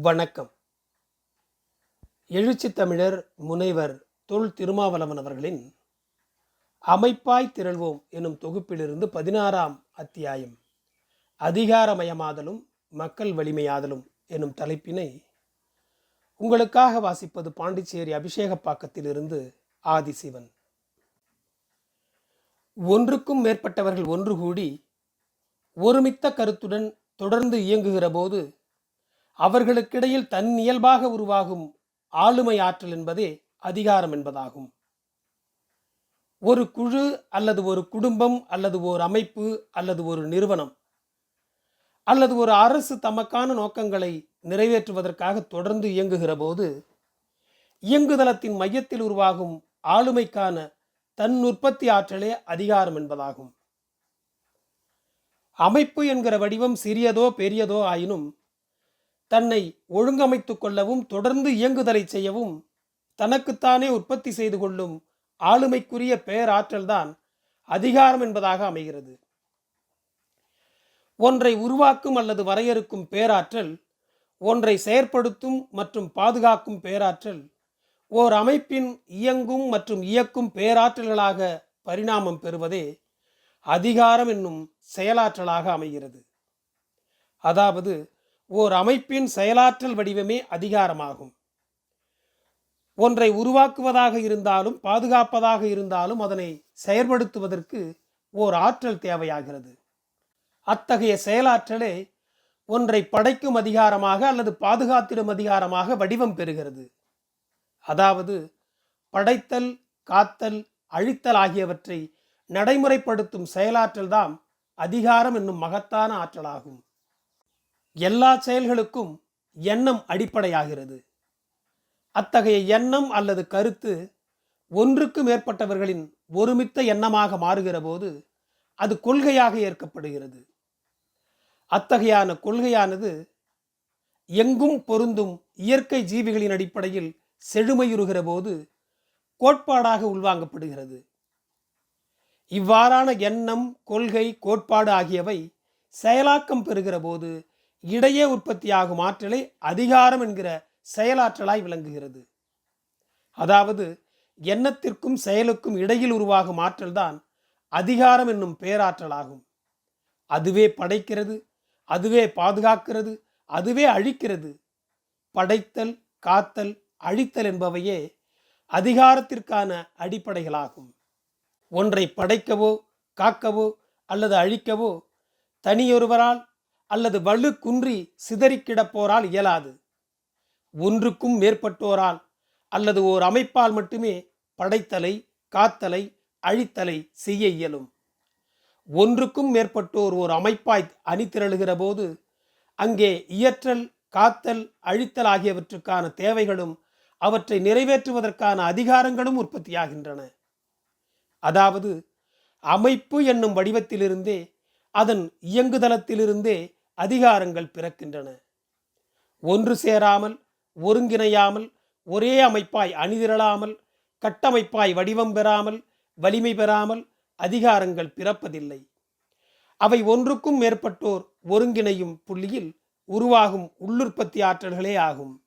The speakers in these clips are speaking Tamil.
வணக்கம். எழுச்சி தமிழர் முனைவர் தொல் திருமாவளவன் அவர்களின் அமைப்பாய் திரள்வோம் எனும் தொகுப்பிலிருந்து பதினாறாம் அத்தியாயம். அதிகாரமயமாதலும் மக்கள் வலிமையாதலும் எனும் தலைப்பினை உங்களுக்காக வாசிப்பது பாண்டிச்சேரி அபிஷேகப்பாக்கத்திலிருந்து ஆதிசிவன். ஒன்றுக்கும் மேற்பட்டவர்கள் ஒன்று கூடி ஒருமித்த கருத்துடன் தொடர்ந்து இயங்குகிற போது அவர்களுக்கிடையில் தன் இயல்பாக உருவாகும் ஆளுமை ஆற்றல் என்பதே அதிகாரம் என்பதாகும். ஒரு குழு அல்லது ஒரு குடும்பம் அல்லது ஒரு அமைப்பு அல்லது ஒரு நிறுவனம் அல்லது ஒரு அரசு தமக்கான நோக்கங்களை நிறைவேற்றுவதற்காக தொடர்ந்து இயங்குகிற போது இயங்குதளத்தின் மையத்தில் உருவாகும் ஆளுமைக்கான தன் உற்பத்தி ஆற்றலே அதிகாரம் என்பதாகும். அமைப்பு என்கிற வடிவம் சிறியதோ பெரியதோ ஆயினும் தன்னை ஒழுங்கமைத்து கொள்ளவும் தொடர்ந்து இயங்குதலை செய்யவும் தனக்குத்தானே உற்பத்தி செய்து கொள்ளும் ஆளுமைக்குரிய பேராற்றல்தான் அதிகாரம் என்பதாக அமைகிறது. ஒன்றை உருவாக்கும் அல்லது வரையறுக்கும் பேராற்றல் ஒன்றை செயற்படுத்தும் மற்றும் பாதுகாக்கும் பேராற்றல் ஓர் அமைப்பின் இயங்கும் மற்றும் இயக்கும் பேராற்றல்களாக பரிணாமம் பெறுவதே அதிகாரம் என்னும் செயலாற்றலாக அமைகிறது. அதாவது ஓர் அமைப்பின் செயலாற்றல் வடிவமே அதிகாரமாகும். ஒன்றை உருவாக்குவதாக இருந்தாலும் பாதுகாப்பதாக இருந்தாலும் அதனை செயற்படுத்துவதற்கு ஓர் ஆற்றல் தேவையாகிறது. அத்தகைய செயலாற்றலே ஒன்றை படைக்கும் அதிகாரமாக அல்லது பாதுகாத்திடும் அதிகாரமாக வடிவம் பெறுகிறது. அதாவது படைத்தல் காத்தல் அழித்தல் ஆகியவற்றை நடைமுறைப்படுத்தும் செயலாற்றல்தான் அதிகாரம் என்னும் மகத்தான ஆற்றலாகும். எல்லா செயல்களுக்கும் எண்ணம் அடிப்படையாகிறது. அத்தகைய எண்ணம் அல்லது கருத்து ஒன்றுக்கு மேற்பட்டவர்களின் ஒருமித்த எண்ணமாக மாறுகிற போது அது கொள்கையாக ஏற்கப்படுகிறது. அத்தகையான கொள்கையானது எங்கும் பொருந்தும் இயற்கை ஜீவிகளின் அடிப்படையில் செழுமையுறுகிற போது கோட்பாடாக உள்வாங்கப்படுகிறது. இவ்வாறான எண்ணம் கொள்கை கோட்பாடு ஆகியவை செயலாக்கம் பெறுகிற போது இடையே உற்பத்தியாகும் ஆற்றலை அதிகாரம் என்கிற செயலாற்றலாய் விளங்குகிறது. அதாவது எண்ணத்திற்கும் செயலுக்கும் இடையில் உருவாகும் ஆற்றல்தான் அதிகாரம் என்னும் பேராற்றலாகும். அதுவே படைக்கிறது அதுவே பாதுகாக்கிறது அதுவே அழிக்கிறது. படைத்தல் காத்தல் அழித்தல் என்பவையே அதிகாரத்திற்கான அடிப்படைகளாகும். ஒன்றை படைக்கவோ காக்கவோ அல்லது அழிக்கவோ தனியொருவரால் அல்லது வலு குன்றி சிதறிக்கிடப்போரால் இயலாது. ஒன்றுக்கும் மேற்பட்டோரால் அல்லது ஓர் அமைப்பால் மட்டுமே படைத்தலை காத்தலை அழித்தலை செய்ய இயலும். ஒன்றுக்கும் மேற்பட்டோர் ஓர் அமைப்பாய் அணிதிரளுகிற போது அங்கே இயற்றல் காத்தல் அழித்தல் ஆகியவற்றுக்கான தேவைகளும் அவற்றை நிறைவேற்றுவதற்கான அதிகாரங்களும் உற்பத்தியாகின்றன. அதாவது அமைப்பு என்னும் வடிவத்திலிருந்தே அதன் இயங்குதளத்திலிருந்தே அதிகாரங்கள் பிறக்கின்றன. ஒன்று சேராமல் ஒருங்கிணையாமல் ஒரே அமைப்பாய் அணிதிரளாமல் கட்டமைப்பாய் வடிவம் பெறாமல் வலிமை பெறாமல் அதிகாரங்கள் பிறப்பதில்லை. அவை ஒன்றுக்கும் மேற்பட்டோர் ஒருங்கிணையும் புள்ளியில் உருவாகும் உள்ளுற்பத்தி ஆற்றல்களே ஆகும்.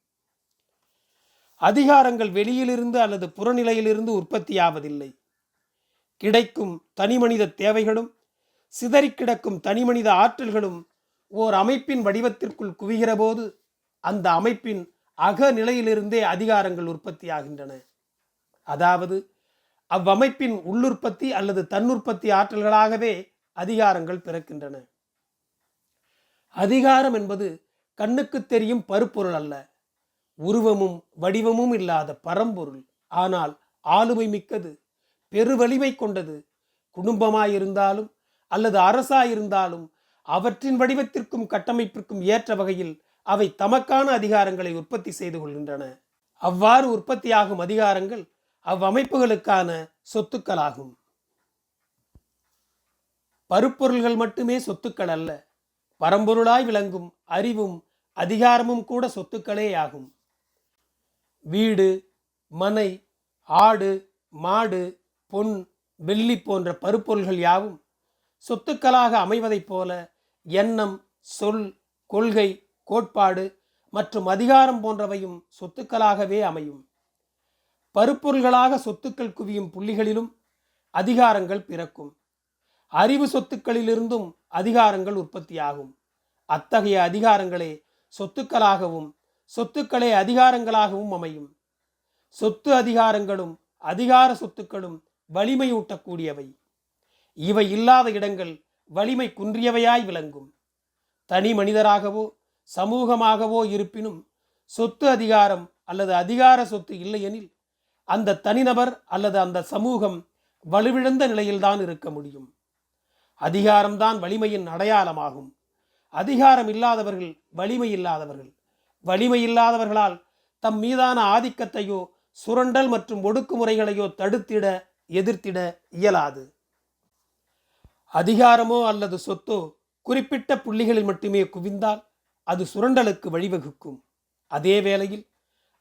அதிகாரங்கள் வெளியிலிருந்து அல்லது புறநிலையிலிருந்து உற்பத்தியாவதில்லை. கிடைக்கும் தனிமனித தேவைகளும் சிதறிக் கிடக்கும் தனிமனித ஆற்றல்களும் ஓர் அமைப்பின் வடிவத்திற்குள் குவிகிற போது அந்த அமைப்பின் அகநிலையிலிருந்தே அதிகாரங்கள் உற்பத்தியாகின்றன. அதாவது அவ்வமைப்பின் உள்ளுற்பத்தி அல்லது தன்னுற்பத்தி ஆற்றல்களாகவே அதிகாரங்கள் பிறக்கின்றன. அதிகாரம் என்பது கண்ணுக்கு தெரியும் பருப்பொருள் அல்ல. உருவமும் வடிவமும் இல்லாத பரம்பொருள். ஆனால் ஆளுமை மிக்கது பெருவலிமை கொண்டது. குடும்பமாயிருந்தாலும் அல்லது அரசாயிருந்தாலும் அவற்றின் வடிவத்திற்கும் கட்டமைப்பிற்கும் ஏற்ற வகையில் அவை தமக்கான அதிகாரங்களை உற்பத்தி செய்து கொள்கின்றன. அவ்வாறு உற்பத்தியாகும் அதிகாரங்கள் அவ்வமைப்புகளுக்கான சொத்துக்களாகும். பருப்பொருள்கள் மட்டுமே சொத்துக்கள் அல்ல பரம்பொருளாய் விளங்கும் அறிவும் அதிகாரமும் கூட சொத்துக்களே ஆகும். வீடு மனை ஆடு மாடு பொன் வெள்ளி போன்ற பருப்பொருள்கள் யாவும் சொத்துக்களாக அமைவதைப் போல எண்ணம் சொல் கொள்கை கோட்பாடு மற்றும் அதிகாரம் போன்றவையும் சொத்துக்களாகவே அமையும். பருப்பொருள்களாக சொத்துக்கள் குவியும் புள்ளிகளிலும் அதிகாரங்கள் பிறக்கும். அறிவு சொத்துக்களிலிருந்தும் அதிகாரங்கள் உற்பத்தியாகும். அத்தகைய அதிகாரங்களே சொத்துக்களாகவும் சொத்துக்களே அதிகாரங்களாகவும் அமையும். சொத்து அதிகாரங்களும் அதிகார சொத்துக்களும் வலிமையூட்டக்கூடியவை. இவை இல்லாத இடங்கள் வலிமை குன்றியவையாய் விளங்கும். தனி மனிதராகவோ சமூகமாகவோ இருப்பினும் சொத்து அதிகாரம் அல்லது அதிகார சொத்து இல்லையெனில் அந்த தனிநபர் அல்லது அந்த சமூகம் வலுவிழந்த நிலையில்தான் இருக்க முடியும். அதிகாரம்தான் வலிமையின் அடையாளமாகும். அதிகாரம் இல்லாதவர்கள் வலிமை இல்லாதவர்கள். வலிமை இல்லாதவர்களால் தம் மீதான ஆதிக்கத்தையோ சுரண்டல் மற்றும் ஒடுக்குமுறைகளையோ தடுத்திட எதிர்த்திட இயலாது. அதிகாரமோ அல்லது சொத்தோ குறிப்பிட்ட புள்ளிகளில் மட்டுமே குவிந்தால் அது சுரண்டலுக்கு வழிவகுக்கும். அதே வேளையில்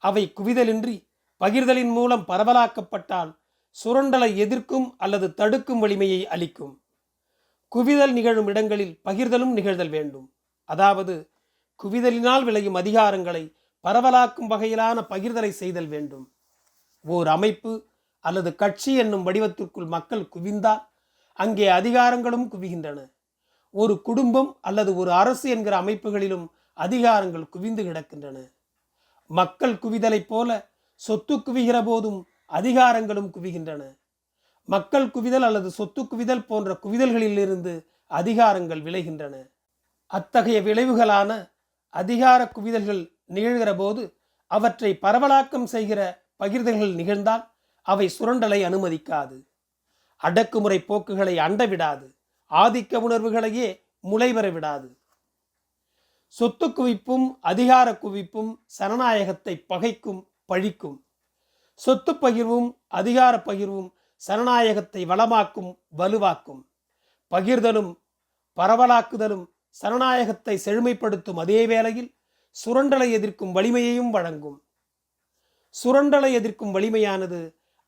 அவை குவிதலின்றி பகிர்தலின் மூலம் பரவலாக்கப்பட்டால் சுரண்டலை எதிர்க்கும் அல்லது தடுக்கும் வலிமையை அளிக்கும். குவிதல் நிகழும் இடங்களில் பகிர்தலும் நிகழ்தல் வேண்டும். அதாவது குவிதலினால் விளையும் அதிகாரங்களை பரவலாக்கும் வகையிலான பகிர்தலை செய்தல் வேண்டும். ஓர் அமைப்பு அல்லது கட்சி என்னும் வடிவத்திற்குள் மக்கள் குவிந்தால் அங்கே அதிகாரங்களும் குவிகின்றன. ஒரு குடும்பம் அல்லது ஒரு அரசு என்கிற அமைப்புகளிலும் அதிகாரங்கள் குவிந்து கிடக்கின்றன. மக்கள் குவிதலைப் போல சொத்து குவிகிற போதும் அதிகாரங்களும் குவிகின்றன. மக்கள் குவிதல் அல்லது சொத்து குவிதல் போன்ற குவிதல்களிலிருந்து அதிகாரங்கள் விளைகின்றன. அத்தகைய விளைவுகளான அதிகார குவிதல்கள் நிகழ்கிற போது அவற்றை பரவலாக்கம் செய்கிற பகிர்தல்கள் நிகழ்ந்தால் அவை சுரண்டலை அனுமதிக்காது. அடக்குமுறை போக்குகளை அண்டவிடாது ஆதிக்க உணர்வுகளையே முளைவர விடாது. சொத்து குவிப்பும் அதிகார குவிப்பும் சனநாயகத்தை பகைக்கும் பழிக்கும். சொத்து பகிர்வும் அதிகார பகிர்வும் சனநாயகத்தை வளமாக்கும் வலுவாக்கும். பகிர்தலும் பரவலாக்குதலும் சனநாயகத்தை செழுமைப்படுத்தும் அதே வேளையில் சுரண்டலை எதிர்க்கும் வலிமையையும் வழங்கும். சுரண்டலை எதிர்க்கும் வலிமையானது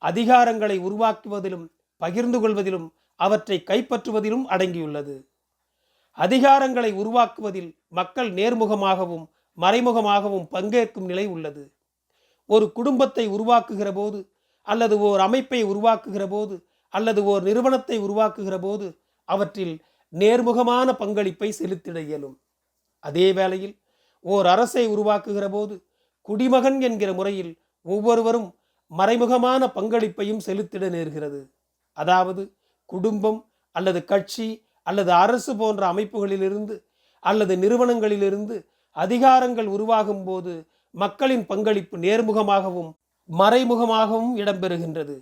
அதிகாரங்களை உருவாக்குவதிலும் பகிர்ந்து கொள்வதிலும் அவற்றை கைப்பற்றுவதிலும் அடங்கியுள்ளது. அதிகாரங்களை உருவாக்குவதில் மக்கள் நேர்முகமாகவும் மறைமுகமாகவும் பங்கேற்கும் நிலை உள்ளது. ஒரு குடும்பத்தை உருவாக்குகிற போது அல்லது ஓர் அமைப்பை உருவாக்குகிற போது அல்லது ஓர் நிறுவனத்தை உருவாக்குகிற போது அவற்றில் நேர்முகமான பங்களிப்பை செலுத்திட இயலும். அதே வேளையில் ஓர் அரசை உருவாக்குகிற போது குடிமகன் என்கிற முறையில் ஒவ்வொருவரும் மறைமுகமான பங்களிப்பையும் செலுத்திட நேர்கிறது. அதாவது குடும்பம் அல்லது கட்சி அல்லது அரசு போன்ற அமைப்புகளிலிருந்து அல்லது நிறுவனங்களிலிருந்து அதிகாரங்கள் உருவாகும் போது மக்களின் பங்களிப்பு நேர்முகமாகவும் மறைமுகமாகவும் இடம்பெறுகின்றது.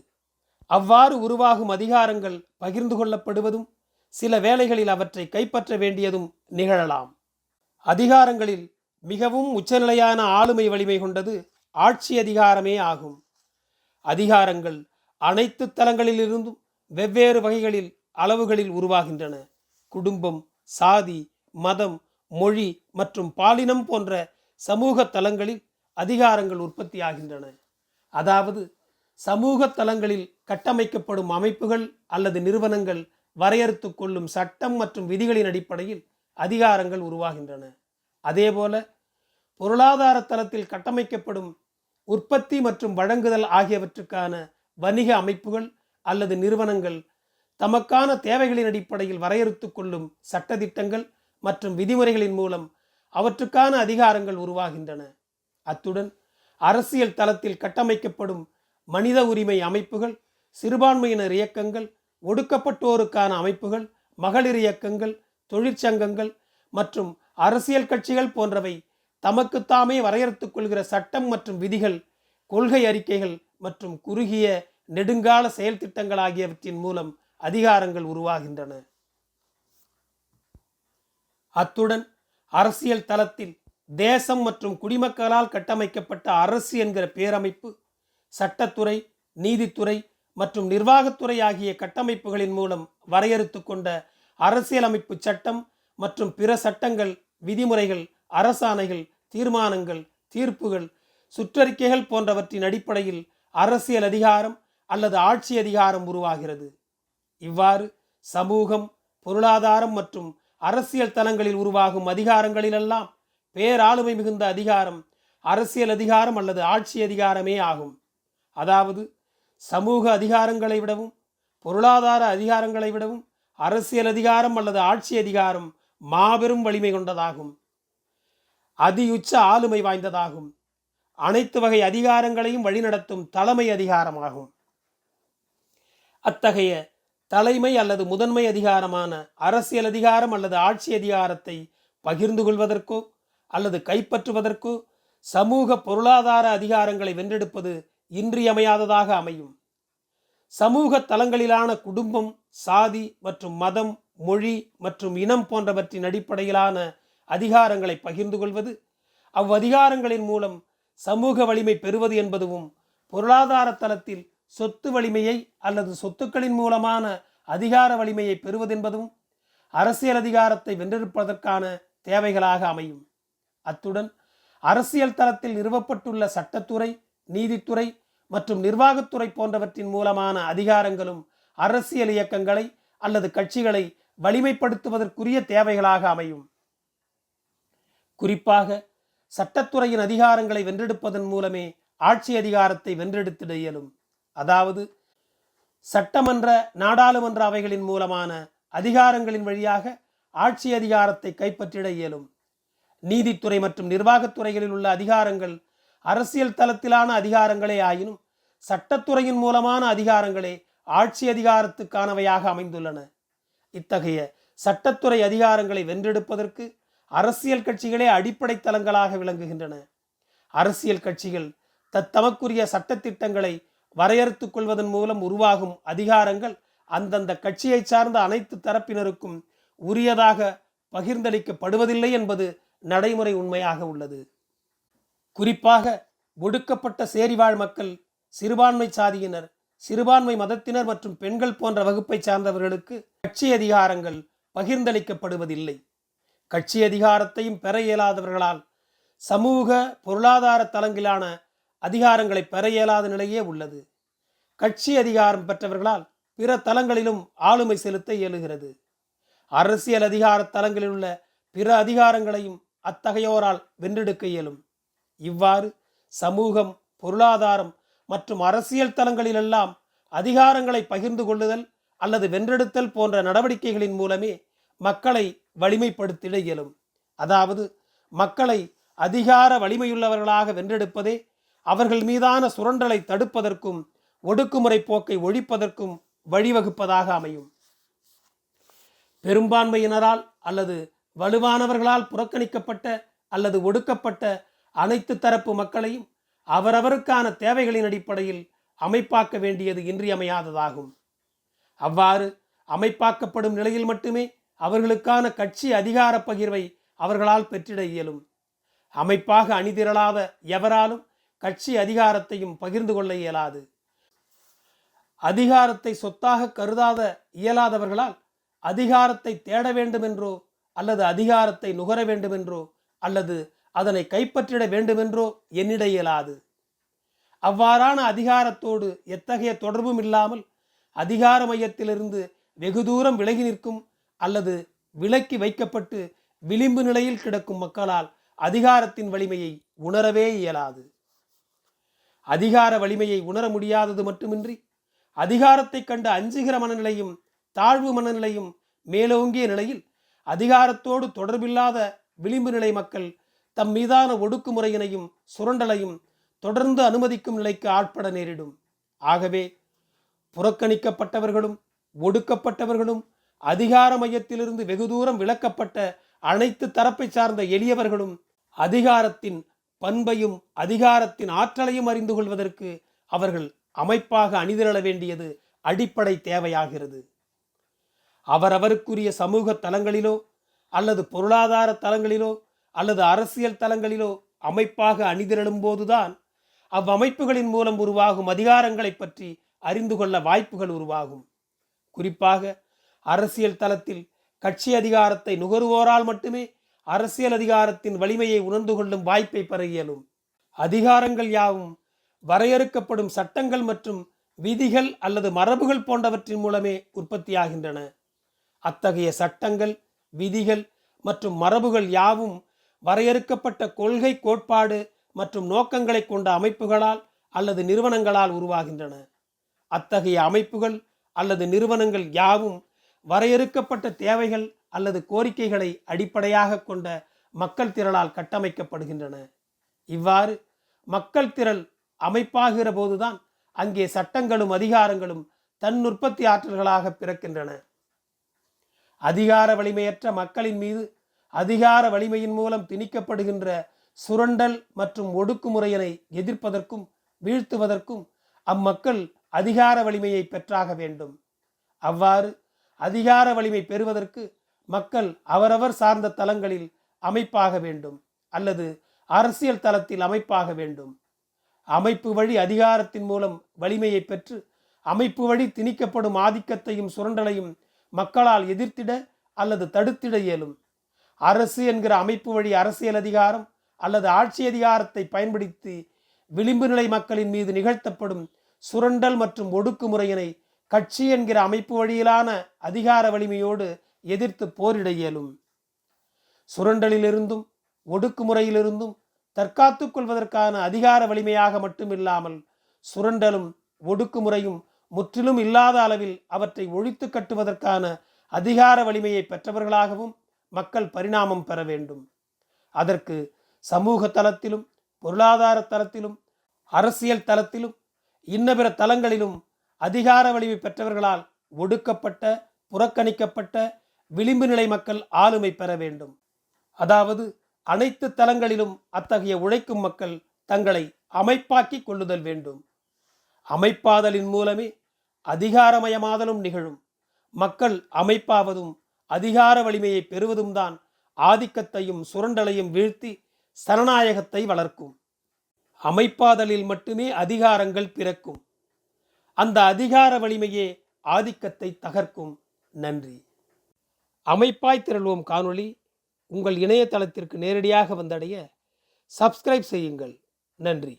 அவ்வாறு உருவாகும் அதிகாரங்கள் பகிர்ந்து கொள்ளப்படுவதும் சில வேளைகளில் அவற்றை கைப்பற்ற வேண்டியதும் நிகழலாம். அதிகாரங்களில் மிகவும் உச்சநிலையான ஆளுமை வலிமை கொண்டது ஆட்சி அதிகாரமே ஆகும். அதிகாரங்கள் அனைத்து தலங்களிலிருந்தும் வெவ்வேறு வகைகளில் அளவுகளில் உருவாகின்றன. குடும்பம் சாதி மதம் மொழி மற்றும் பாலினம் போன்ற சமூக தலங்களில் அதிகாரங்கள் உற்பத்தியாகின்றன. அதாவது சமூக தலங்களில் கட்டமைக்கப்படும் அமைப்புகள் அல்லது நிறுவனங்கள் வரையறுத்து கொள்ளும் சட்டம் மற்றும் விதிகளின் அடிப்படையில் அதிகாரங்கள் உருவாகின்றன. அதேபோல பொருளாதார தளத்தில் கட்டமைக்கப்படும் உற்பத்தி மற்றும் வழங்குதல் ஆகியவற்றுக்கான வணிக அமைப்புகள் அல்லது நிறுவனங்கள் தமக்கான தேவைகளின் அடிப்படையில் வரையறுத்து கொள்ளும் சட்டத்திட்டங்கள் மற்றும் விதிமுறைகளின் மூலம் அவற்றுக்கான அதிகாரங்கள் உருவாகின்றன. அத்துடன் அரசியல் தளத்தில் கட்டமைக்கப்படும் மனித உரிமை அமைப்புகள் சிறுபான்மையினர் இயக்கங்கள் ஒடுக்கப்பட்டோருக்கான அமைப்புகள் மகளிர் இயக்கங்கள் தொழிற்சங்கங்கள் மற்றும் அரசியல் கட்சிகள் போன்றவை தமக்குத்தாமே வரையறுத்துக் கொள்கிற சட்டம் மற்றும் விதிகள் கொள்கை அறிக்கைகள் மற்றும் குறுகிய நெடுங்கால செயல் திட்டங்கள் ஆகியவற்றின் மூலம் அதிகாரங்கள் உருவாகின்றன. அத்துடன் அரசியல் தளத்தில் தேசம் மற்றும் குடிமக்களால் கட்டமைக்கப்பட்ட அரசு என்கிற பேரமைப்பு சட்டத்துறை நீதித்துறை மற்றும் நிர்வாகத்துறை ஆகிய கட்டமைப்புகளின் மூலம் வரையறுத்து கொண்ட அரசியலமைப்பு சட்டம் மற்றும் பிற சட்டங்கள் விதிமுறைகள் அரசாணைகள் தீர்மானங்கள் தீர்ப்புகள் சுற்றறிக்கைகள் போன்றவற்றின் அடிப்படையில் அரசியல் அதிகாரம் அல்லது ஆட்சி அதிகாரம் உருவாகிறது. இவ்வாறு சமூகம் பொருளாதாரம் மற்றும் அரசியல் தலங்களில் உருவாகும் அதிகாரங்களிலெல்லாம் பேராளுமை மிகுந்த அதிகாரம் அரசியல் அதிகாரம் அல்லது ஆட்சி அதிகாரமே ஆகும். அதாவது சமூக அதிகாரங்களை விடவும் பொருளாதார அதிகாரங்களை விடவும் அரசியல் அதிகாரம் அல்லது ஆட்சி அதிகாரம் மாபெரும் வலிமை கொண்டதாகும். அதியுச்ச ஆளுமை வாய்ந்ததாகும். அனைத்து வகை அதிகாரங்களையும் வழிநடத்தும் தலைமை அதிகாரமாகும். அத்தகைய தலைமை அல்லது முதன்மை அதிகாரமான அரசியல் அதிகாரம் அல்லது ஆட்சி அதிகாரத்தை பகிர்ந்து கொள்வதற்கோ அல்லது கைப்பற்றுவதற்கோ சமூக பொருளாதார அதிகாரங்களை வென்றெடுப்பது இன்றியமையாததாக அமையும். சமூக தலங்களிலான குடும்பம் சாதி மற்றும் மதம் மொழி மற்றும் இனம் போன்றவற்றின் அடிப்படையிலான அதிகாரங்களை பகிர்ந்து கொள்வது அவ்வதிகாரங்களின் மூலம் சமூக வலிமை பெறுவது என்பதுவும் பொருளாதார தளத்தில் சொத்து வலிமையை அல்லது சொத்துக்களின் மூலமான அதிகார வலிமையை பெறுவதென்பதும் அரசியல் அதிகாரத்தை வென்றெடுப்பதற்கான தேவைகளாக அமையும். அத்துடன் அரசியல் தளத்தில் நிறுவப்பட்டுள்ள சட்டத்துறை நீதித்துறை மற்றும் நிர்வாகத்துறை போன்றவற்றின் மூலமான அதிகாரங்களும் அரசியல் இயக்கங்களை அல்லது கட்சிகளை வலிமைப்படுத்துவதற்குரிய தேவைகளாக அமையும். குறிப்பாக சட்டத்துறையின் அதிகாரங்களை வென்றெடுப்பதன் மூலமே ஆட்சி அதிகாரத்தை வென்றெடுத்திட இயலும். அதாவது சட்டமன்ற நாடாளுமன்ற அவைகளின் மூலமான அதிகாரங்களின் வழியாக ஆட்சி அதிகாரத்தை கைப்பற்றிட இயலும். நீதித்துறை மற்றும் நிர்வாகத்துறைகளில் உள்ள அதிகாரங்கள் அரசியல் தளத்திலான அதிகாரங்களே ஆயினும் சட்டத்துறையின் மூலமான அதிகாரங்களே ஆட்சி அதிகாரத்துக்கானவையாக அமைந்துள்ளன. இத்தகைய சட்டத்துறை அதிகாரங்களை வென்றெடுப்பதற்கு அரசியல் கட்சிகளே அடிப்படை தளங்களாக விளங்குகின்றன. அரசியல் கட்சிகள் தத்தமக்குரிய சட்டத்திட்டங்களை வரையறுத்துக் கொள்வதன் மூலம் உருவாகும் அதிகாரங்கள் அந்தந்த கட்சியை சார்ந்த அனைத்து தரப்பினருக்கும் உரியதாக பகிர்ந்தளிக்கப்படுவதில்லை என்பது நடைமுறை உண்மையாக உள்ளது. குறிப்பாக ஒடுக்கப்பட்ட சேரிவாழ் மக்கள் சிறுபான்மை சாதியினர் சிறுபான்மை மதத்தினர் மற்றும் பெண்கள் போன்ற வகுப்பை சார்ந்தவர்களுக்கு கட்சி அதிகாரங்கள் பகிர்ந்தளிக்கப்படுவதில்லை. கட்சி அதிகாரத்தையும் பெற இயலாதவர்களால் சமூக பொருளாதார தளங்கிலான அதிகாரங்களை பெற இயலாத நிலையே உள்ளது. கட்சி அதிகாரம் பெற்றவர்களால் பிற தலங்களிலும் ஆளுமை செலுத்த இயலுகிறது. அரசியல் அதிகார தலங்களில் உள்ள பிற அதிகாரங்களையும் அத்தகையோரால் வென்றெடுக்க இயலும். இவ்வாறு சமூகம் பொருளாதாரம் மற்றும் அரசியல் தலங்களிலெல்லாம் அதிகாரங்களை பகிர்ந்து கொள்ளுதல் அல்லது வென்றெடுத்தல் போன்ற நடவடிக்கைகளின் மூலமே மக்களை வலிமைப்படுத்திட இயலும். அதாவது மக்களை அதிகார வலிமையுள்ளவர்களாக வென்றெடுப்பதே அவர்கள் மீதான சுரண்டலை தடுப்பதற்கும் ஒடுக்குமுறை போக்கை ஒழிப்பதற்கும் வழிவகுப்பதாக அமையும். பெரும்பான்மையினரால் அல்லது வலுவானவர்களால் புறக்கணிக்கப்பட்ட அல்லது ஒடுக்கப்பட்ட அனைத்து தரப்பு மக்களையும் அவரவருக்கான தேவைகளின் அடிப்படையில் அமைப்பாக்க வேண்டியது இன்றியமையாததாகும். அவ்வாறு அமைப்பாக்கப்படும் நிலையில் மட்டுமே அவர்களுக்கான கட்சி அதிகார பகிர்வை அவர்களால் பெற்றிட இயலும். அமைப்பாக அணிதிரளாத எவராலும் கட்சி அதிகாரத்தையும் பகிர்ந்து கொள்ள இயலாது. அதிகாரத்தை சொத்தாக கருதாத இயலாதவர்களால் அதிகாரத்தை தேட வேண்டுமென்றோ அல்லது அதிகாரத்தை நுகர வேண்டுமென்றோ அல்லது அதனை கைப்பற்றிட வேண்டுமென்றோ என்னிட இயலாது. அவ்வாறான அதிகாரத்தோடு எத்தகைய தொடர்பும் இல்லாமல் அதிகார மையத்திலிருந்து வெகு தூரம் விலகி நிற்கும் அல்லது விலக்கி வைக்கப்பட்டு விளிம்பு நிலையில் கிடக்கும் மக்களால் அதிகாரத்தின் வலிமையை உணரவே இயலாது. அதிகார வலிமையை உணர முடியாதது மட்டுமின்றி அதிகாரத்தை கண்டு அஞ்சுகிற மனநிலையும் தாழ்வு மனநிலையும் மேலோங்கிய நிலையில் அதிகாரத்தோடு தொடர்பில்லாத விளிம்பு நிலை மக்கள் தம் மீதான ஒடுக்குமுறையினையும் சுரண்டலையும் தொடர்ந்து அனுமதிக்கும் நிலைக்கு ஆட்பட நேரிடும். ஆகவே புறக்கணிக்கப்பட்டவர்களும் ஒடுக்கப்பட்டவர்களும் அதிகார மையத்திலிருந்து வெகு தூரம் விலக்கப்பட்ட அனைத்து தரப்பை சார்ந்த எளியவர்களும் அதிகாரத்தின் பண்பையும் அதிகாரத்தின் ஆற்றலையும் அறிந்து கொள்வதற்கு அவர்கள் அமைப்பாக அணிதிரள வேண்டியது அடிப்படை தேவையாகிறது. அவரவருக்குரிய சமூக தலங்களிலோ அல்லது பொருளாதார தலங்களிலோ அல்லது அரசியல் தலங்களிலோ அமைப்பாக அணிதிரளும் போதுதான் அவ்வமைப்புகளின் மூலம் உருவாகும் அதிகாரங்களை பற்றி அறிந்து கொள்ள வாய்ப்புகள் உருவாகும். குறிப்பாக அரசியல் தளத்தில் கட்சி அதிகாரத்தை நுகருவோரால் மட்டுமே அரசியல் அதிகாரத்தின் வலிமையை உணர்ந்து கொள்ளும் வாய்ப்பை பெற இயலும். அதிகாரங்கள் யாவும் வரையறுக்கப்படும் சட்டங்கள் மற்றும் விதிகள் அல்லது மரபுகள் போன்றவற்றின் மூலமே உற்பத்தியாகின்றன. அத்தகைய சட்டங்கள் விதிகள் மற்றும் மரபுகள் யாவும் வரையறுக்கப்பட்ட கொள்கை கோட்பாடு மற்றும் நோக்கங்களை கொண்ட அமைப்புகளால் அல்லது நிறுவனங்களால் உருவாகின்றன. அத்தகைய அமைப்புகள் அல்லது நிறுவனங்கள் யாவும் வரையறுக்கப்பட்ட தேவைகள் அல்லது கோரிக்கைகளை அடிப்படையாக கொண்ட மக்கள் திரளால் கட்டமைக்கப்படுகின்றன. இவ்வாறு மக்கள் திரள் அமைப்பாகிற போதுதான் அங்கே சட்டங்களும் அதிகாரங்களும் தன் உற்பத்தி ஆற்றல்களாக பிறக்கின்றன. அதிகார வலிமையற்ற மக்களின் மீது அதிகார வலிமையின் மூலம் திணிக்கப்படுகின்ற சுரண்டல் மற்றும் ஒடுக்குமுறையினை எதிர்ப்பதற்கும் வீழ்த்துவதற்கும் அம்மக்கள் அதிகார வலிமையை பெற்றாக வேண்டும். அவ்வாறு அதிகார வலிமை பெறுவதற்கு மக்கள் அவரவர் சார்ந்த தலங்களில் அமைப்பாக வேண்டும் அல்லது அரசியல் தளத்தில் அமைப்பாக வேண்டும். அமைப்பு வழி அதிகாரத்தின் மூலம் வலிமையை பெற்று அமைப்பு வழி திணிக்கப்படும் ஆதிக்கத்தையும் சுரண்டலையும் மக்களால் எதிர்த்திட அல்லது தடுத்திட இயலும். அரசு என்கிற அமைப்பு வழி அரசியல் அதிகாரம் அல்லது ஆட்சி அதிகாரத்தை பயன்படுத்தி விளிம்பு நிலை மக்களின் மீது நிகழ்த்தப்படும் சுரண்டல் மற்றும் ஒடுக்குமுறையினை கட்சி என்கிற அமைப்பு வழியிலான அதிகார வலிமையோடு எதிர்த்து போரிட இயலும். சுரண்டலிலிருந்தும் ஒடுக்குமுறையிலிருந்தும் தற்காத்துக் கொள்வதற்கான அதிகார வலிமையாக மட்டுமில்லாமல் சுரண்டலும் ஒடுக்குமுறையும் முற்றிலும் இல்லாத அளவில் அவற்றை ஒழித்து கட்டுவதற்கான அதிகார வலிமையை பெற்றவர்களாகவும் மக்கள் பரிணாமம் பெற வேண்டும். அதற்கு சமூக தளத்திலும் பொருளாதார தளத்திலும் அரசியல் தளத்திலும் இன்ன பிற தளங்களிலும் அதிகார வலிமை பெற்றவர்களால் ஒடுக்கப்பட்ட புறக்கணிக்கப்பட்ட விளிம்பு நிலை மக்கள் ஆளுமை பெற வேண்டும். அதாவது அனைத்து தலங்களிலும் அத்தகைய உழைக்கும் மக்கள் தங்களை அமைப்பாக்கி கொள்ளுதல் வேண்டும். அமைப்பாதலின் மூலமே அதிகாரமயமாதலும் நிகழும். மக்கள் அமைப்பாவதும் அதிகார வலிமையை பெறுவதும் தான் ஆதிக்கத்தையும் சுரண்டலையும் வீழ்த்தி சனநாயகத்தை வளர்க்கும். அமைப்பாதலில் மட்டுமே அதிகாரங்கள் பிறக்கும். அந்த அதிகார வலிமையே ஆதிக்கத்தை தகர்க்கும். நன்றி. அமைப்பாய் திரள்வோம் காணொளி. உங்கள் இணையதளத்திற்கு நேரடியாக வந்தடைய சப்ஸ்கிரைப் செய்யுங்கள். நன்றி.